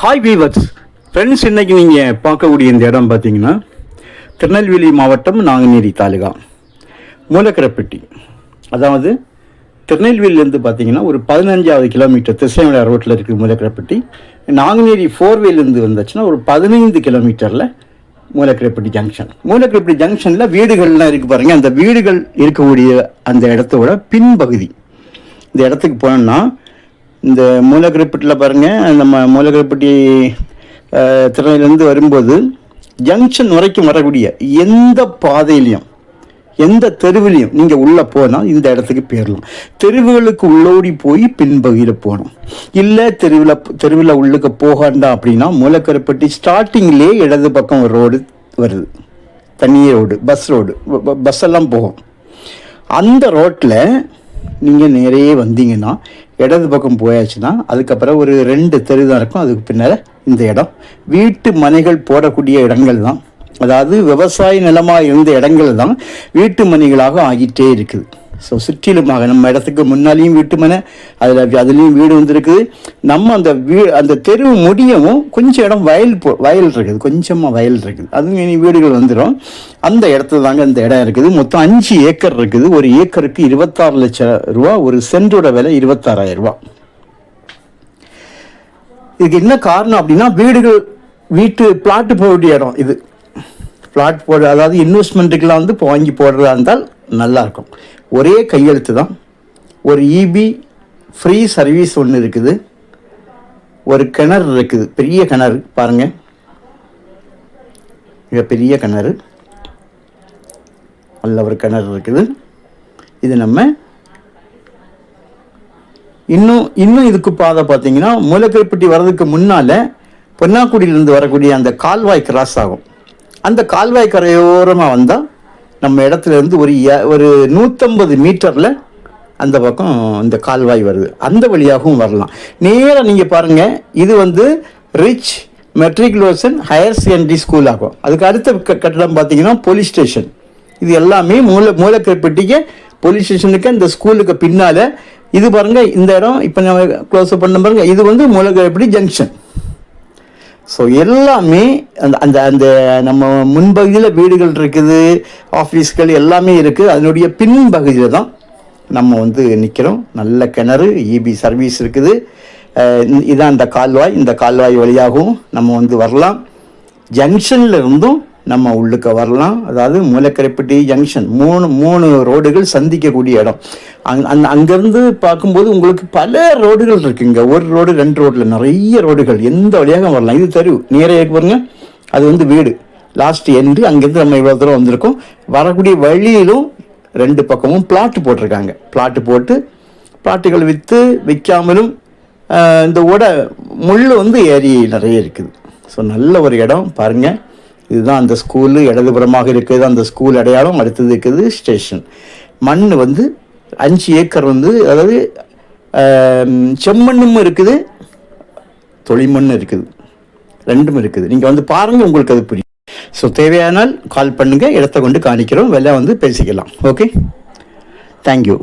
Hi viewers friends இன்றைக்கி நீங்கள் பார்க்கக்கூடிய இந்த இடம் பார்த்தீங்கன்னா திருநெல்வேலி மாவட்டம் நாங்குநேரி தாலுகா. மூலக்கரப்பட்டி. அதாவது திருநெல்வேலியிலேருந்து பார்த்தீங்கன்னா ஒரு பதினஞ்சாவது கிலோமீட்டர் திருசைமலை ரோட்டில் இருக்குது மூலக்கரப்பட்டி. நாங்குநேரி ஃபோர்வேலேருந்து வந்துச்சுன்னா ஒரு பதினைந்து கிலோமீட்டரில் மூலக்கரப்பட்டி ஜங்ஷன் மூலக்கரப்பட்டி ஜங்ஷனில் வீடுகள்லாம் இருக்குது பாருங்கள் அந்த வீடுகள் இருக்கக்கூடிய அந்த இடத்தோட பின்பகுதி. இந்த இடத்துக்கு போனோம்னா இந்த மூலக்கரைப்பட்டியில் பாருங்கள் நம்ம மூலக்கரைப்பட்டி திறனிலேருந்து வரும்போது ஜங்ஷன் வரைக்கும் வரக்கூடிய எந்த பாதையிலையும் எந்த தெருவிலையும் நீங்கள் உள்ளே போனால் இந்த இடத்துக்கு போயிடலாம் தெருவுகளுக்கு உள்ளோடி போய் பின்பகுதியில் போகணும். இல்லை தெருவில் தெருவில் உள்ளுக்கு போகாண்டா அப்படின்னா மூலக்கருப்பட்டி ஸ்டார்டிங்லேயே இடது பக்கம் ஒரு ரோடு வருது. தனி ரோடு பஸ் ரோடு பஸ் எல்லாம் போகும். அந்த ரோட்டில் நீங்கள் நிறைய வந்தீங்கன்னா இடது பக்கம் போயாச்சுன்னா அதுக்கப்புறம் ஒரு ரெண்டு தெரு தான் இருக்கும். அதுக்கு பின்னால் இந்த இடம். வீட்டு மனைகள் போடக்கூடிய இடங்கள் தான். அதாவது விவசாய நிலமாக இருந்த இடங்கள் தான் வீட்டு மனைகளாக ஆகிட்டே இருக்குது. ஸோ சுற்றிலுமாக நம்ம இடத்துக்கு முன்னாலேயும் வீட்டுமனை அதில் அதுலேயும் வீடு வந்துருக்குது. நம்ம அந்த வீ அந்த தெரு முடியவும் கொஞ்சம் இடம் வயல் போ வயல் இருக்குது கொஞ்சமாக வயல் இருக்குது. அதுவும் இனி வீடுகள் வந்துடும் அந்த இடத்துல தாங்க அந்த இடம் இருக்குது. மொத்தம் அஞ்சு ஏக்கர் இருக்குது. ஒரு ஏக்கருக்கு இருபத்தாறு லட்சம் ரூபா ஒரு சென்டோட விலை இருபத்தாறாயிரம் ரூபா. இதுக்கு என்ன காரணம் அப்படின்னா வீடுகள் வீட்டு பிளாட்டு போட இடம் இது. பிளாட் போடுற அதாவது இன்வெஸ்ட்மெண்ட்டுக்கெல்லாம் வந்து வாங்கி போடுறதா இருந்தால் நல்லாயிருக்கும் ஒரே கையெழுத்து தான் ஒரு இபி ஃப்ரீ சர்வீஸ் ஒன்று இருக்குது. ஒரு கிணறு இருக்குது. பெரிய கிணறு பாருங்கள் மிக பெரிய கிணறு. நல்ல ஒரு கிணறு இருக்குது. இது நம்ம இன்னும் இன்னும் இதுக்கு பாதை பார்த்தீங்கன்னா மூலக்கரிப்பட்டி வர்றதுக்கு முன்னால் பொன்னாக்குடியிலேருந்து வரக்கூடிய அந்த கால்வாய் கிராஸ் ஆகும். அந்த கால்வாய் கரையோரமாக வந்தால் நம்ம இடத்துல இருந்து ஒரு ஒரு நூற்றம்பது மீட்டரில் அந்த பக்கம் இந்த கால்வாய் வருது. அந்த வழியாகவும் வரலாம். நேராக நீங்கள் பாருங்கள் இது வந்து Rich Matriculation Higher Secondary School ஆகும். அதுக்கு அடுத்த க- கட்டடம் பார்த்தீங்கன்னா போலீஸ் ஸ்டேஷன். இது எல்லாமே மூல மூலக்கரைப்பட்டிக்கு போலீஸ் ஸ்டேஷனுக்கு இந்த ஸ்கூலுக்கு பின்னால். இது பாருங்கள் இந்த இடம் இப்போ நம்ம க்ளோஸ் பண்ண பாருங்கள் இது வந்து மூலக்கரைப்பட்டி ஜங்ஷன் ஸோ எல்லாமே அந்த அந்த அந்த நம்ம முன்பகுதியில் வீடுகள் இருக்குது ஆஃபீஸ்கள் எல்லாமே இருக்குது அதனுடைய பின்பகுதியில் தான் நம்ம வந்து நிற்கிறோம் நல்ல கிணறு இபி சர்வீஸ் இருக்குது. அஹ் இந்த- இதான் அந்த கால்வாய். இந்த கால்வாய் வழியாகவும் நம்ம வந்து வரலாம். ஜங்ஷனில் இருந்தும் நம்ம உள்ளுக்க வரலாம். அதாவது மூலக்கரைப்பட்டி ஜங்ஷன் மூணு மூணு ரோடுகள் சந்திக்கக்கூடிய இடம். அங் அந் அங்கேருந்து பார்க்கும்போது உங்களுக்கு பல ரோடுகள் இருக்குங்க. ஒரு ரோடு ரெண்டு ரோட்டில் நிறைய ரோடுகள். எந்த வழியாக வரலாம். இது தெரு. நேரே பாருங்க. அது வந்து வீடு. லாஸ்ட் எண்டு அங்கேருந்து நம்ம இவ்வளோ தூரம் வந்திருக்கோம். வரக்கூடிய வழியிலும் ரெண்டு பக்கமும் பிளாட்டு போட்டிருக்காங்க. பிளாட்டு போட்டு பிளாட்டுகள் விற்று விற்காமலும் இந்த உட முள் வந்து ஏரி நிறைய இருக்குது. ஸோ நல்ல ஒரு இடம். பாருங்கள் இதுதான் அந்த ஸ்கூலு இடதுபுறமாக இருக்குது அந்த ஸ்கூல் அடையாளம். அடுத்தது இருக்குது ஸ்டேஷன் மண் வந்து அஞ்சு ஏக்கர் வந்து அதாவது செம்மண்ணும் இருக்குது தொளிமண் இருக்குது. ரெண்டும் இருக்குது. நீங்கள் வந்து பாருங்கள் உங்களுக்கு அது புரியும். ஸோ தேவையானால் கால் பண்ணுங்கள் இடத்த கொண்டு காணிக்கிறோம் வெளில வந்து பேசிக்கலாம். Okay thank you